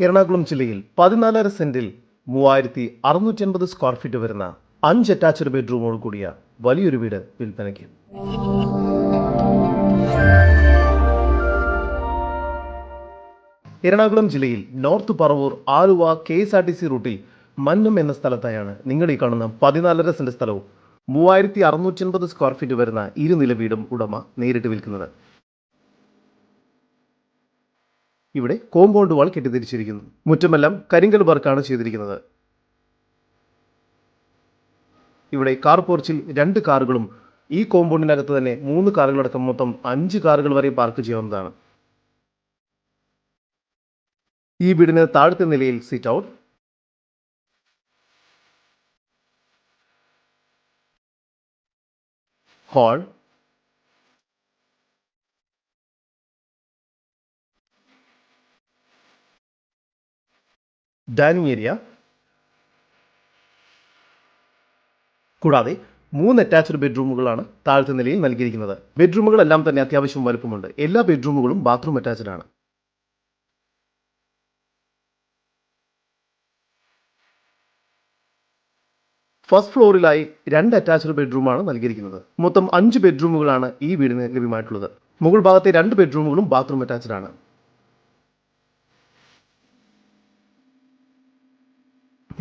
എറണാകുളം ജില്ലയിൽ പതിനാലര സെന്റിൽ മൂവായിരത്തി അറുന്നൂറ്റി അൻപത് സ്ക്വയർ ഫീറ്റ് വരുന്ന അഞ്ച് അറ്റാച്ച്ഡ് ബെഡ്റൂമോട് കൂടിയ വലിയൊരു വീട് വിൽപ്പനയ്ക്ക്. എറണാകുളം ജില്ലയിൽ north Paravur Aluva K S R T C റൂട്ടിൽ മന്നം എന്ന സ്ഥലത്തായാണ് നിങ്ങൾ ഈ കാണുന്ന പതിനാലര സെന്റ് സ്ഥലവും മൂവായിരത്തി അറുന്നൂറ്റി അൻപത് സ്ക്വയർ ഫീറ്റ് വരുന്ന ഇരുനില വീടും ഉടമ നേരിട്ട് വിൽക്കുന്നത്. ഇവിടെ കോമ്പൗണ്ട് വാൾ കെട്ടിത്തിരിച്ചിരിക്കുന്നു. മുറ്റമെല്ലാം കരിങ്കൽ വർക്കാണ് ചെയ്തിരിക്കുന്നത്. ഇവിടെ കാർ പോർച്ചിൽ രണ്ട് കാറുകളും ഈ കോമ്പൗണ്ടിനകത്ത് തന്നെ മൂന്ന് കാറുകളടക്കം മൊത്തം അഞ്ച് കാറുകൾ വരെ പാർക്ക് ചെയ്യാവുന്നതാണ്. ഈ വീടിന് താഴത്തെ നിലയിൽ sit out hall dining area കൂടാതെ മൂന്ന് അറ്റാച്ച്ഡ് ബെഡ്റൂമുകളാണ് താഴത്തെ നിലയിൽ നൽകിയിരിക്കുന്നത്. ബെഡ്റൂമുകളെല്ലാം തന്നെ അത്യാവശ്യം വലുപ്പമുണ്ട്. എല്ലാ ബെഡ്റൂമുകളും ബാത്റൂം അറ്റാച്ച്ഡ് ആണ്. ഫസ്റ്റ് ഫ്ലോറിലായി രണ്ട് അറ്റാച്ച്ഡ് ബെഡ്റൂമാണ് നൽകിയിരിക്കുന്നത്. മൊത്തം അഞ്ച് ബെഡ്റൂമുകളാണ് ഈ വീടിന് ലഭ്യമായിട്ടുള്ളത്. മുകൾ ഭാഗത്തെ രണ്ട് ബെഡ്റൂമുകളും ബാത്റൂം അറ്റാച്ച്ഡ് ആണ്.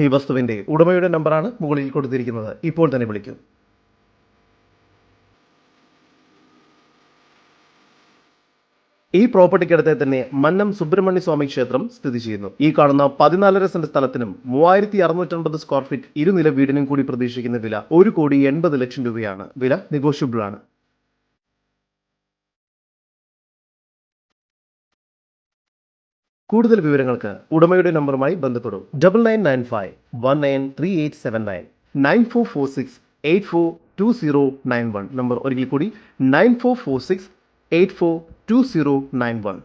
ഈ വസ്തുവിന്റെ ഉടമയുടെ നമ്പറാണ് മുകളിൽ കൊടുത്തിരിക്കുന്നത്. ഇപ്പോൾ തന്നെ വിളിക്കും. ഈ പ്രോപ്പർട്ടിക്കടുത്തെ തന്നെ മന്നം സുബ്രഹ്മണ്യ സ്വാമി ക്ഷേത്രം സ്ഥിതി ചെയ്യുന്നു. ഈ കാണുന്ന പതിനാലര സെന്റ് സ്ഥലത്തിനും മൂവായിരത്തി അറുന്നൂറ്റമ്പത് സ്ക്വയർ ഫീറ്റ് ഇരുനില വീടിനും കൂടി പ്രതീക്ഷിക്കുന്ന വില ഒരു കോടി എൺപത് ലക്ഷം രൂപയാണ്. വില നെഗോഷ്യബിൾ ആണ് കൂടുതൽ വിവരങ്ങൾക്ക് ഉടമയുടെ നമ്പറുമായി ബന്ധപ്പെടും. Double nine nine five one nine three eight seven nine nine four four six eight four two zero nine one number ഒരിക്കൽ കൂടി nine four four six eight four two zero nine one